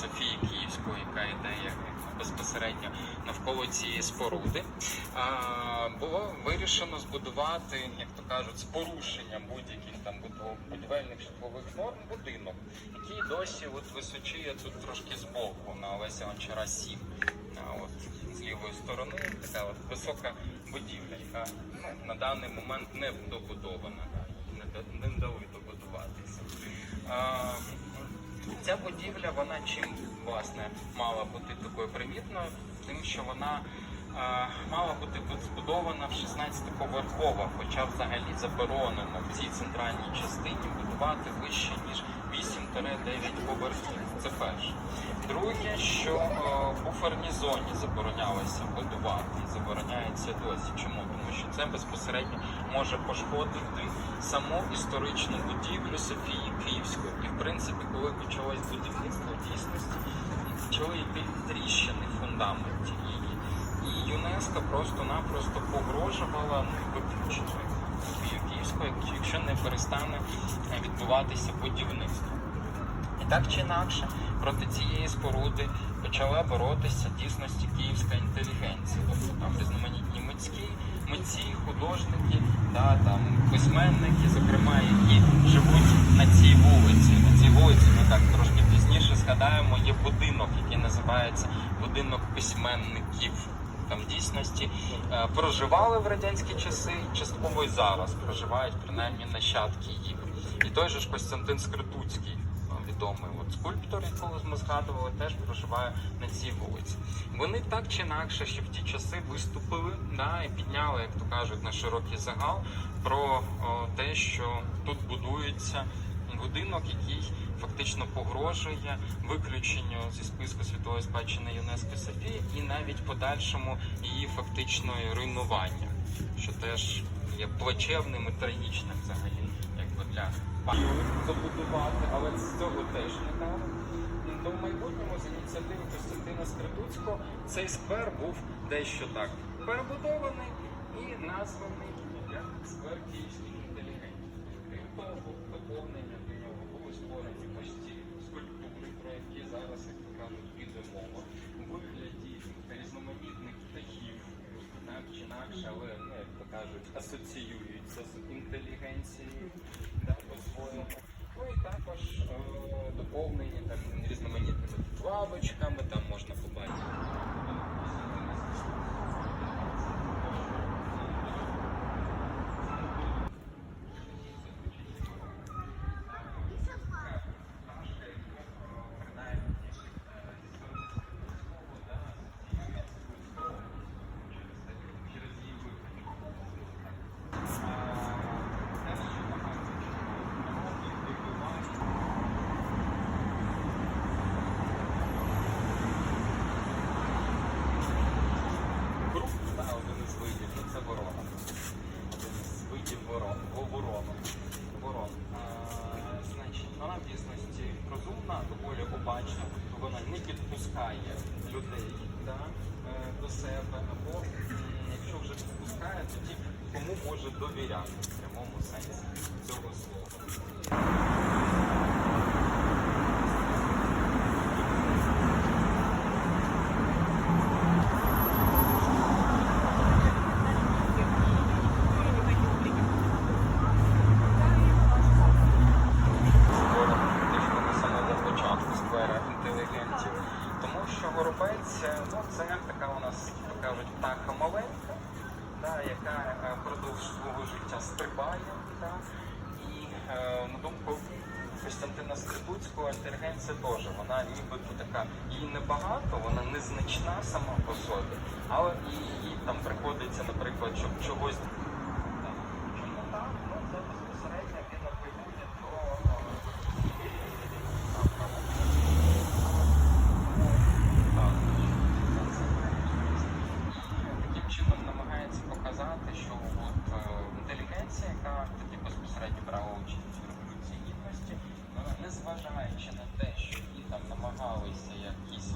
Софії Київської, яка йде як безпосередньо навколо цієї споруди, було вирішено збудувати, як то кажуть, з порушенням будь-яких там будівельних житлових норм будинок, який досі от височіє тут трошки збоку на Олеся Гончара 7. От, з лівої сторони така от висока будівля, яка ну, на даний момент не добудована, не, дали добудуватися. Ця будівля, вона чим власне мала бути такою примітною, тим, що вона мала бути збудована в 16-поверхова, хоча взагалі заборонено в цій центральній частині будувати вище ніж 8-9 поверхів. Це перше. Друге, що е, в буферній зоні заборонялося будувати і забороняється досі. Чому? Тому що це безпосередньо може пошкодити саму історичну будівлю Софії Київської. І в принципі, коли почалось будівництво, дійсності почали йти тріщини в ЮНЕСКО просто-напросто погрожувала ну, виключити Київську, якщо не перестане відбуватися будівництво. І так чи інакше проти цієї споруди почала боротися дійсності київська інтелігенція. Тобто там різноманітні митські, митці, художники, да, там, письменники, зокрема, які живуть на цій вулиці. На цій вулиці ми так трошки пізніше згадаємо, є будинок, який називається будинок письменників. Там дійсності е, проживали в радянські часи, частково і зараз проживають принаймні нащадки їх. І той же ж Костянтин Скритуцький, е, відомий от скульптор, якого ми згадували, теж проживає на цій вулиці. Вони так чи інакше ще в ті часи виступили да, і підняли, як то кажуть, на широкий загал про о, те, що тут будується будинок, який фактично погрожує виключенню зі списку світової спадщини ЮНЕСКО Софії і навіть подальшому її фактичної руйнування, що теж є плачевним і трагічним взагалі, якби для забудувати, але з цього теж не дали. До майбутньому з ініціативи Костянтина Скритуцького цей сквер був дещо так перебудований і названий як сквер київських інтелігентів. Доповнення до нього були створені прості скульптури, про які зараз, як то кажуть, мова, у вигляді різноманітних птахів, так чи інакше, але ну, як то кажуть, асоціюються з інтелігенцією да, по-своєму. Ну і також е, доповнені там різноманітними лавочками, там можна побачити. Тобто вона не підпускає людей да, е, до себе, або якщо вже підпускає, тоді кому може довіряти в прямому сенсі цього слова. Е, ну, це така у нас, як кажуть, птаха маленька, да, яка е, впродовж свого життя стрибає. Да, і е, на думку Костянтина Скрипуцького, інтелігенція теж, вона нібито така, її небагато, вона незначна сама по собі, але їй там приходиться, наприклад, щоб чогось Чому так? Ну, це безпосередньо він апелює до е, там, там, так, таким чином намагається показати, що от, е, інтелігенція, яка тоді безпосередньо брала участь в революції гідності, але незважаючи на те, що її там намагалися якісь